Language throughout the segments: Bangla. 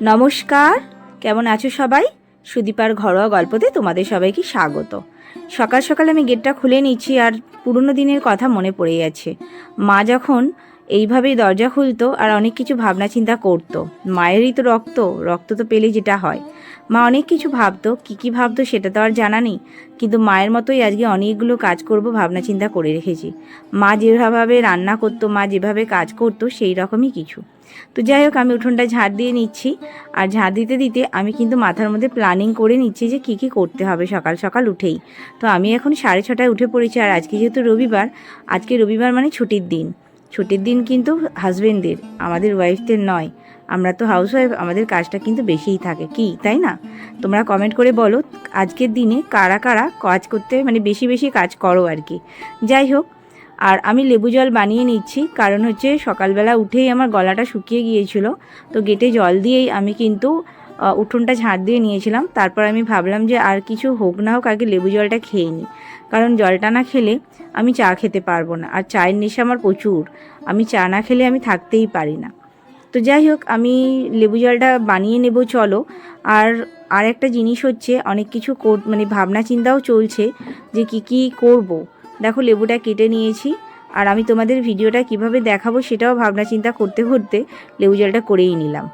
নমস্কার, কেমন আছো সবাই? সুদীপার ঘরোয়া গল্পতে তোমাদের সবাইকে স্বাগত। সকাল সকাল আমি গেটটা খুলে নিচ্ছি আর পুরনো দিনের কথা মনে পড়ে গেছে। মা যখন এইভাবেই দরজা খুলতো আর অনেক কিছু ভাবনা চিন্তা করতো, মায়েরই তো রক্ত রক্ত তো পেলে যেটা হয়। মা অনেক কিছু ভাবতো, কী কী ভাবতো সেটা তো আর জানা নেই, কিন্তু মায়ের মতোই আজকে অনেকগুলো কাজ করব ভাবনা চিন্তা করে রেখেছি। মা যেভাবে রান্না করতো, মা যেভাবে কাজ করতো সেই রকমই কিছু। তো যাই হোক, আমি উঠোনটা ঝাড় দিয়ে নিচ্ছি, আর ঝাড় দিতে দিতে আমি কিন্তু মাথার মধ্যে প্ল্যানিং করে নিচ্ছি যে কী কী করতে হবে সকাল সকাল উঠেই। তো আমি এখন সাড়ে ছটায় উঠে পড়েছি, আর আজকে যেহেতু রবিবার, আজকে রবিবার মানে ছুটির দিন। ছুটির দিন কিন্তু হাজবেন্ডদের আমাদের ওয়াইফদের নয়। আমরা তো হাউস ওয়াইফ আমাদের কাজটা কিন্তু বেশিই থাকে। কি, তাই না? তোমরা কমেন্ট করে বলো, আজকের দিনে কারা কারা কাজ করতে মানে বেশি বেশি কাজ করো আর কি। যাই হোক, আর আমি লেবু জল বানিয়ে নিচ্ছি, কারণ হচ্ছে সকালবেলা উঠেই আমার গলাটা শুকিয়ে গিয়েছিল। তো গেটে জল দিয়েই আমি কিন্তু উঠোনটা ঝাঁট দিয়ে নিয়েছিলাম। তারপর আমি ভাবলাম যে আর কিছু হোক না হোক আগে লেবু জলটা খেয়ে নিই। কারণ জলটা না খেলে আমি চা খেতে পারব না। আর চায়ের নেশা আমার প্রচুর। আমি চা না খেলে আমি থাকতেই পারি না। তো যাই হোক, আমি লেবু জলটা বানিয়ে নেব, চলো। আর আর একটা জিনিস হচ্ছে, অনেক কিছু মানে ভাবনা চিন্তাও চলছে যে কি কি করব। দেখো, লেবুটা কেটে নিয়েছি। আর আমি তোমাদের ভিডিওটা কীভাবে দেখাবো সেটাও ভাবনা চিন্তা করতে করতে লেবু জলটা করেই নিলাম।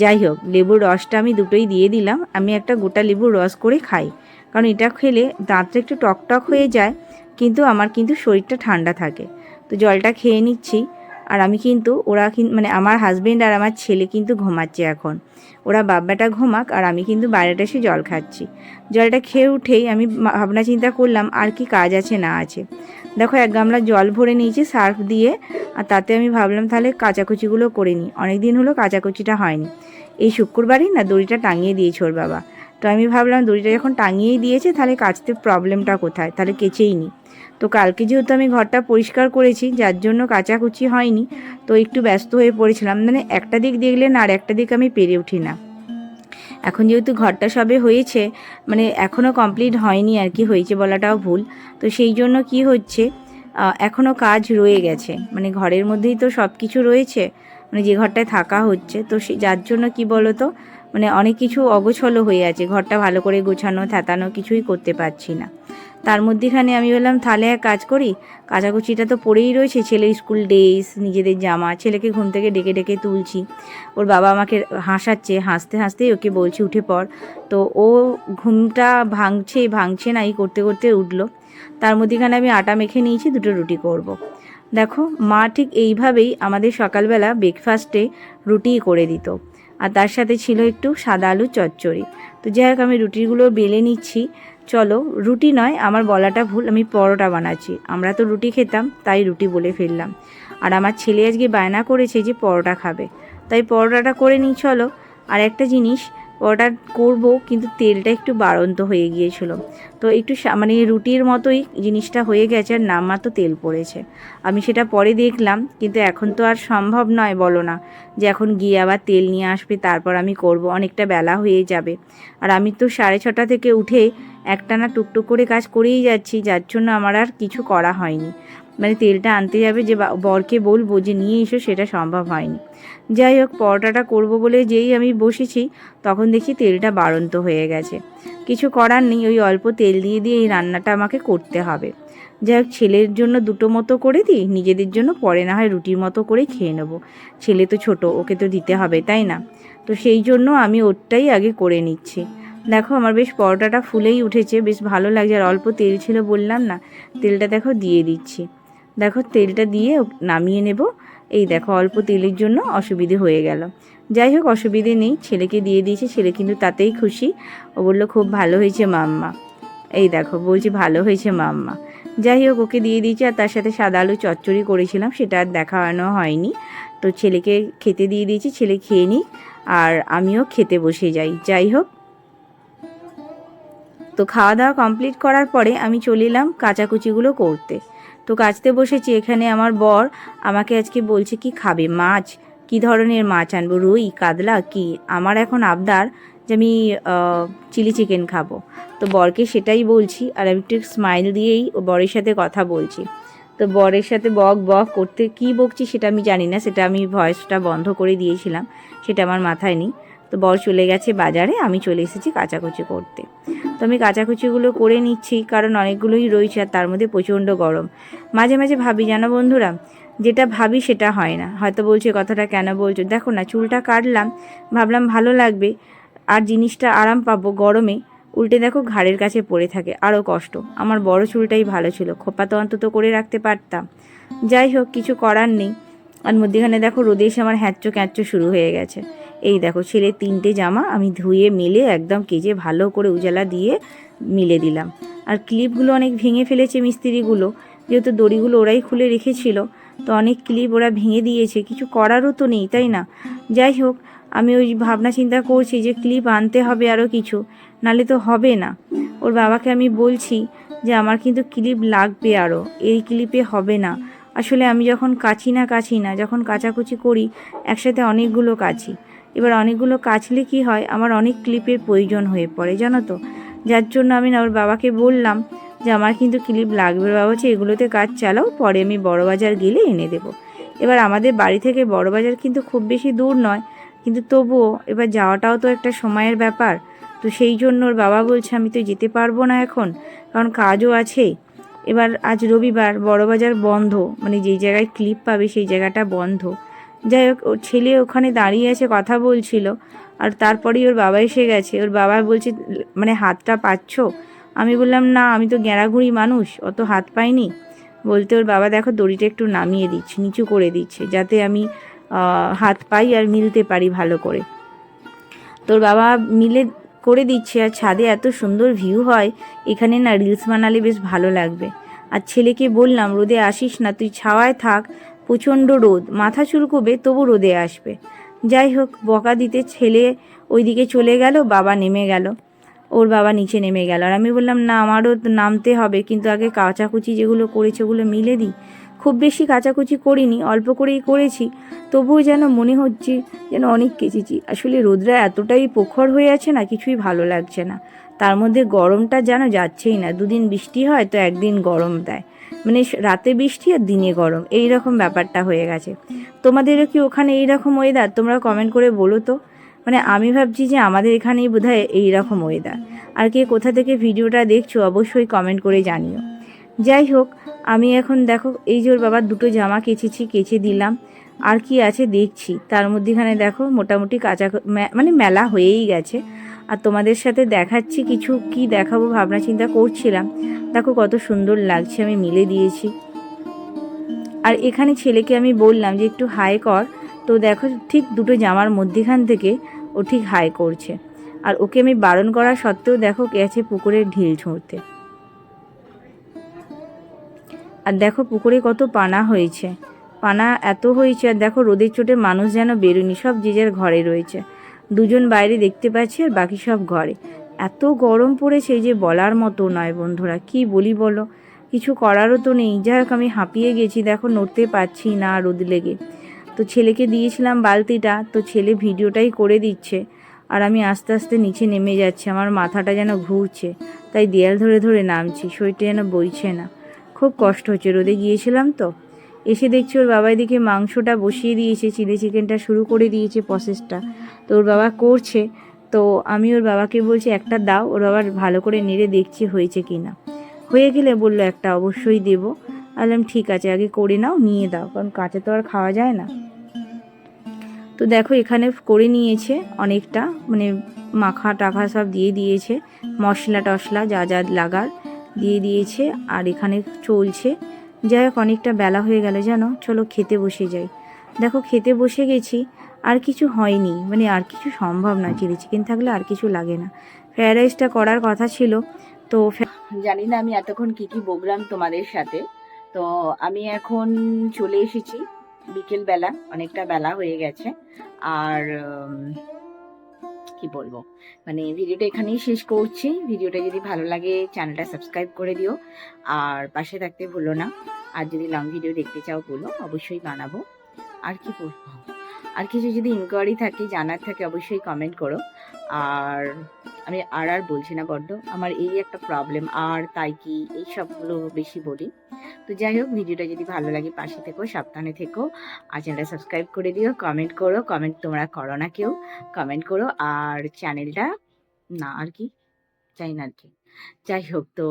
যাই হোক, লেবুর রসটা আমি দুটোই দিয়ে দিলাম। আমি একটা গোটা লেবুর রস করে খাই। কারণ এটা খেলে দাঁতটা একটু টকটক হয়ে যায়, কিন্তু আমার কিন্তু শরীরটা ঠান্ডা থাকে। তো জলটা খেয়ে নিচ্ছি। আর আমি কিন্তু, ওরা মানে আমার হাজবেন্ড আর আমার ছেলে কিন্তু ঘুমাচ্ছে এখন। ওরা বাব্বাটা ঘুমাক আর আমি কিন্তু বাইরেটা এসে জল খাচ্ছি। জলটা খেয়ে উঠেই আমি ভাবনা চিন্তা করলাম, আর কি কাজ আছে না আছে। দেখো, এক গামলা জল ভরে নিয়েছি সার্ফ দিয়ে, আর তাতে আমি ভাবলাম তাহলে কাঁচাকুচিগুলো করে নিই। অনেক দিন হলো কাঁচাকুচিটা হয়নি। এই শুক্রবারই না দড়িটা টাঙিয়ে দিয়েছে ওর বাবা। তো আমি ভাবলাম দড়িটা যখন টাঙিয়েই দিয়েছে, তাহলে কাচতে প্রবলেমটা কোথায়? তাহলে কেচেই নিই তো কালকে যেহেতু আমি ঘরটা পরিষ্কার করেছি, যার জন্য কাচাকুচি হয়নি, তো একটু ব্যস্ত হয়ে পড়েছিলাম। মানে একটা দিক দেখলে না আর একটা দিক আমি পেরে উঠি না। এখন যেহেতু ঘরটা সবে হয়েছে মানে এখনও কমপ্লিট হয়নি আর কি, হয়েছে বলাটাও ভুল। তো সেই জন্য কি হচ্ছে এখনও কাজ রয়ে গেছে। মানে ঘরের মধ্যেই তো সব কিছু রয়েছে মানে যে ঘরটায় থাকা হচ্ছে, তো সে, যার জন্য কি বলো তো মানে অনেক কিছু অগোছলো হয়ে আছে। ঘরটা ভালো করে গোছানো থ্যাতানো কিছুই করতে পারছি না। তার মধ্যেখানে আমি বললাম, তাহলে এক কাজ করি, কাচাকুচিটা তো পড়েই রয়েছে, ছেলের স্কুল ড্রেস নিজেদের জামা, ছেলেকে ঘুম থেকে ডেকে ডেকে তুলছি। ওর বাবা আমাকে হাসাচ্ছে, হাসতে হাসতেই ওকে বলছি, উঠে পড়। তো ও ঘুমটা ভাঙছে ভাঙছে না, এই করতে করতে উঠল। তার মধ্যেখানে আমি আটা মেখে নিয়েছি, দুটো রুটি করব। দেখো, মা ঠিক এইভাবেই আমাদের সকালবেলা ব্রেকফাস্টে রুটি করে দিত। আর তার সাথে ছিল একটু সাদা আলু চচ্চড়ি। তো যাই হোক, আমি রুটিগুলো বেলে নিচ্ছি। চলো, রুটি নয়, আমার বলাটা ভুল, আমি পরোটা বানাচ্ছি। আমরা তো রুটি খেতাম, তাই রুটি বলে ফেললাম। আর আমার ছেলে আজকে বায়না করেছে যে পরোটা খাবে। তাই পরোটাটা করে নিই, চলো। আর একটা জিনিস পরোটা করব, কিন্তু তেলটা একটু বাড়ন্ত হয়ে গিয়েছিল। তো একটু মানে রুটির মতোই জিনিসটা হয়ে গেছে আর নামমাত্র তেল পড়েছে। আমি সেটা পরে দেখলাম, কিন্তু এখন তো আর সম্ভব নয় বলো না, যে এখন গিয়ে আবার তেল নিয়ে আসবে, তারপর আমি করব, অনেকটা বেলা হয়ে যাবে। আর আমি তো সাড়ে ছটা থেকে উঠে একটানা টুকটুক করে কাজ করেই যাচ্ছি, যার জন্য আমার আর কিছু করা হয়নি। মানে তেলটা আনতে যাবে যে বরকে বলব যে নিয়ে এসো, সেটা সম্ভব হয়নি। যাই হোক, পরোটাটা করব বলে যেই আমি বসেছি, তখন দেখি তেলটা বাড়ন্ত হয়ে গেছে। কিছু করার নেই, ওই অল্প তেল দিয়ে দিয়ে এই রান্নাটা আমাকে করতে হবে। যাই হোক, ছেলের জন্য দুটো মতো করে দিই, নিজেদের জন্য পরে না হয় রুটির মতো করে খেয়ে নেব। ছেলে তো ছোট, ওকে তো দিতে হবে, তাই না? তো সেই জন্য আমি ওরটাই আগে করে নিচ্ছি। দেখো, আমার বেশ পরোটাটা ফুলেই উঠেছে, বেশ ভালো লাগছে, আর অল্প তেল ছিল বললাম না, তেলটা দেখো দিয়ে দিচ্ছি। দেখো, তেলটা দিয়ে নামিয়ে নেব। এই দেখো, অল্প তেলের জন্য অসুবিধে হয়ে গেল। যাই হোক, অসুবিধে নেই। ছেলেকে দিয়ে দিয়েছে, ছেলে কিন্তু তাতেই খুশি। ও বলল, খুব ভালো হয়েছে মাম্মা। এই দেখো, বলছি, ভালো হয়েছে মাম্মা। যাই হোক, ওকে দিয়ে দিয়েছি, আর তার সাথে সাদা আলু চচ্চড়ি করেছিলাম, সেটা আর দেখানো হয়নি। তো ছেলেকে খেতে দিয়ে দিয়েছি, ছেলে খেয়ে নিক, আর আমিও খেতে বসে যাই। যাই হোক। তো খাওয়া দাওয়া কমপ্লিট করার পরে আমি চলে এলাম কাচাকুচিগুলো করতে। তো কাচতে বসেছি এখানে আমার বর আমাকে আজকে বলছে, কি খাবে মাছ? কি ধরনের মাছ আনব? রুই, কাতলা, কি? আমার এখন আবদার যে আমি চিলি চিকেন খাব। তো বরকে সেটাই বলছি আর আমি একটু স্মাইল দিয়েই ও বরের সাথে কথা বলছি। তো বরের সাথে বক বক করতে কি বকছি সেটা আমি জানি না, সেটা আমি ভয়েসটা বন্ধ করে দিয়েছিলাম, সেটা আমার মাথায় নেই। তো বর চলে গেছে বাজারে, আমি চলে এসেছি কাচাকুচি করতে। তো আমি কাচাকুচিগুলো করে নিচ্ছি, কারণ অনেকগুলোই রয়েছে আর তার মধ্যে প্রচণ্ড গরম। মাঝে মাঝে ভাবি, জানো বন্ধুরা, যেটা ভাবি সেটা হয় না। হয়তো বলছে কথাটা কেন বলছো? দেখো না, চুলটা কাটলাম, ভাবলাম ভালো লাগবে, আর জিনিসটা আরাম পাবো গরমে। উল্টে দেখো ঘাড়ের কাছে পড়ে থাকে আরও কষ্ট। আমার বড় চুলটাই ভালো ছিল, খোপা তো অন্তত করে রাখতে পারতাম। যাই হোক, কিছু করার নেই। আর মধ্যেখানে দেখো রোদে এসে আমার হ্যাঁচো ক্যাঁচো শুরু হয়ে গেছে। এই দেখো ছেলের তিনটে জামা আমি ধুয়ে মেলে একদম কেজে ভালো করে উজালা দিয়ে মিলে দিলাম। আর ক্লিপগুলো অনেক ভেঙে ফেলেছে মিস্ত্রিগুলো, যেহেতু দড়িগুলো ওরাই খুলে রেখেছিল, তো অনেক ক্লিপ ওরা ভেঙে দিয়েছে, কিছু করারও তো নেই, তাই না? যাই হোক, আমি ওই ভাবনা চিন্তা করছি যে ক্লিপ আনতে হবে আরও কিছু নালে তো হবে না। ওর বাবাকে আমি বলছি যে আমার কিন্তু ক্লিপ লাগবে আরও এই ক্লিপে হবে না। আসলে আমি যখন কাছি না কাছি না, যখন কাচাকুচি করি, একসাথে অনেকগুলো কাছি এবার অনেকগুলো কাচলে কি হয়? আমার অনেক ক্লিপের প্রয়োজন হয়ে পড়ে, জানো তো। যার জন্য আমি ওর বাবাকে বললাম যে, আমার কিন্তু ক্লিপ লাগবে বাবা হচ্ছে এগুলোতে কাজ চালাও, পরে আমি বড়বাজার গেলে এনে দেবো। এবার আমাদের বাড়ি থেকে বড়বাজার কিন্তু খুব বেশি দূর নয়, কিন্তু তবুও এবার যাওয়াটাও তো একটা সময়ের ব্যাপার। তো সেই জন্য ওর বাবা বলছে, আমি তো যেতে পারব না এখন, কারণ কাজও আছে। এবার আজ রবিবার বড়বাজার বন্ধ মানে যেই জায়গায় ক্লিপ পাবে সেই জায়গাটা বন্ধ। যাই হোক ওর ছেলে ওখানে দাঁড়িয়ে আছে, কথা বলছিল। আর তারপরেই ওর বাবা এসে গেছে। ওর বাবা বলছে মানে হাতটা পাচ্ছ? আমি বললাম, না, আমি তো গ্যাঁড়াঘুড়ি মানুষ, অত হাত পাইনি। বলতে ওর বাবা, দেখো, দড়িটা একটু নামিয়ে দিচ্ছে, নিচু করে দিচ্ছে, যাতে আমি হাত পাই আর মিলতে পারি ভালো করে। তোর বাবা মিলে করে দিচ্ছে, আর ছাদে এত সুন্দর ভিউ হয়, এখানে না রিলস বানালে বেশ ভালো লাগবে। আর ছেলেকে বললাম, রোদে আসিস না, তুই ছাওয়ায় থাক প্রচণ্ড রোদ, মাথা চুলকোবে তবু রোদে আসবে। যাই হোক, বকা দিতে ছেলে ওইদিকে চলে গেল, বাবা নেমে গেল। ওর বাবা নিচে নেমে গেল। আর আমি বললাম, না, আমারও নামতে হবে, কিন্তু আগে কাচাকুচি যেগুলো করেছে ওগুলো মিলে দিই। খুব বেশি কাচাকুচি করিনি, অল্প করেই করেছি। তবুও যেন মনে হচ্ছে যেন অনেক কেচেছি। আসলে রোদরা এতটাই প্রখর হয়ে আছে না, কিছুই ভালো লাগছে না। তার মধ্যে গরমটা যেন যাচ্ছেই না। দুদিন বৃষ্টি হয় তো একদিন গরম দেয়। মানে রাতে বৃষ্টি আর দিনে গরম এই রকম ব্যাপারটা হয়ে গেছে। তোমাদেরও কি ওখানে এই রকম ওয়েদার তোমরা কমেন্ট করে বলো তো। মানে আমি ভাবছি যে আমাদের এখানেই বোধহয় এই রকম ওয়েদার আর কে কোথা থেকে ভিডিওটা দেখছ অবশ্যই কমেন্ট করে জানিও। যাই হোক, আমি এখন দেখো, এই যে ওর বাবার দুটো জামা কেচেছি, কেচে দিলাম। আর কি আছে দেখছি। তার মধ্যেখানে দেখো মোটামুটি কাঁচা মানে মেলা হয়েই গেছে। আর তোমাদের সাথে দেখাচ্ছি কিছু কি দেখাবো ভাবনা চিন্তা করছিলাম। দেখো কত সুন্দর লাগছে, আমি মিলে দিয়েছি। আর এখানে ছেলেকে আমি বললাম যে, একটু হাই কর। তো দেখো ঠিক দুটো জামার মধ্যেখান থেকে ও ঠিক হাই করছে। আর ওকে আমি বারণ করা সত্ত্বেও দেখো গেছে পুকুরের ঢিল ছুঁড়তে আর দেখো পুকুরে কত পানা হয়েছে। পানা এত হয়েছে, আর দেখো রোদের চোটে মানুষ যেন বেরোনি সব যে যার ঘরে রয়েছে। দুজন বাইরে দেখতে পাচ্ছি আর বাকি সব ঘরে। এত গরম পড়েছে যে বলার মতো নয় বন্ধুরা, কি বলি বলো? কিছু করারও তো নেই। যাই হোক, আমি হাঁপিয়ে গেছি, দেখো নড়তে পারছি না রোদ লেগে। তো ছেলেকে দিয়েছিলাম বালতিটা, তো ছেলে ভিডিওটাই করে দিচ্ছে। আর আমি আস্তে আস্তে নিচে নেমে যাচ্ছি, আমার মাথাটা যেন ঘুরছে। তাই দেয়াল ধরে ধরে নামছি, শরীরটা যেন বইছে না। খুব কষ্ট হচ্ছে, রোদে গিয়েছিলাম তো। এসে দেখছি ওর বাবা এদিকে মাংসটা বসিয়ে দিয়েছে চিলি চিকেনটা শুরু করে দিয়েছে প্রসেসটা তো ওর বাবা করছে, তো আমি ওর বাবাকে বলছি, একটা দাও। ওর বাবার ভালো করে নেড়ে দেখছি হয়েছে কি না হয়ে গেলে বলল, একটা অবশ্যই দেবো। বললাম ঠিক আছে, আগে করে নাও, নিয়ে দাও, কারণ কাঁচা তো আর খাওয়া যায় না। তো দেখো, এখানে করে নিয়েছে অনেকটা মানে মাখা টাখা সব দিয়ে দিয়েছে। মশলা টশলা যা যা লাগার দিয়ে দিয়েছে, আর এখানে চলছে যাই হোক, অনেকটা বেলা হয়ে গেল জানো। চলো খেতে বসে যাই। দেখো, খেতে বসে গেছি, আর কিছু হয়নি। মানে আর কিছু সম্ভব না, চিলি চিকেন থাকলে আর কিছু লাগে না। ফ্রায়েড রাইসটা করার কথা ছিল, তো জানি না আমি এতক্ষণ কি কি বললাম তোমাদের সাথে। তো আমি এখন চলে এসেছি বিকেলবেলা অনেকটা বেলা হয়ে গেছে। আর কি বলব? মানে ভিডিওটা এখানেই শেষ করছি। ভিডিওটা যদি ভালো লাগে চ্যানেলটা সাবস্ক্রাইব করে দিও। আর পাশে থাকতে ভুলো না। আর যদি লং ভিডিও দেখতে চাও বলো, অবশ্যই বানাবো আর কি বলব? আর কিছু যদি ইনকোয়ারি থাকে, জানার থাকে, অবশ্যই কমেন্ট করো। আর আমি আর আর বলছি না বড্ড, আমার এই একটা প্রবলেম আর, তাই, কি, এই সবগুলো বেশি বলি। তো যাই হোক, ভিডিওটা যদি ভালো লাগে পাশে থেকো, সাবধানে থেকো, আর চ্যানেলটা সাবস্ক্রাইব করে দিও কমেন্ট করো কমেন্ট তোমরা করো না কেউ কমেন্ট করো, আর চ্যানেলটা না, আর কি চাই না আর কি। যাই হোক, তো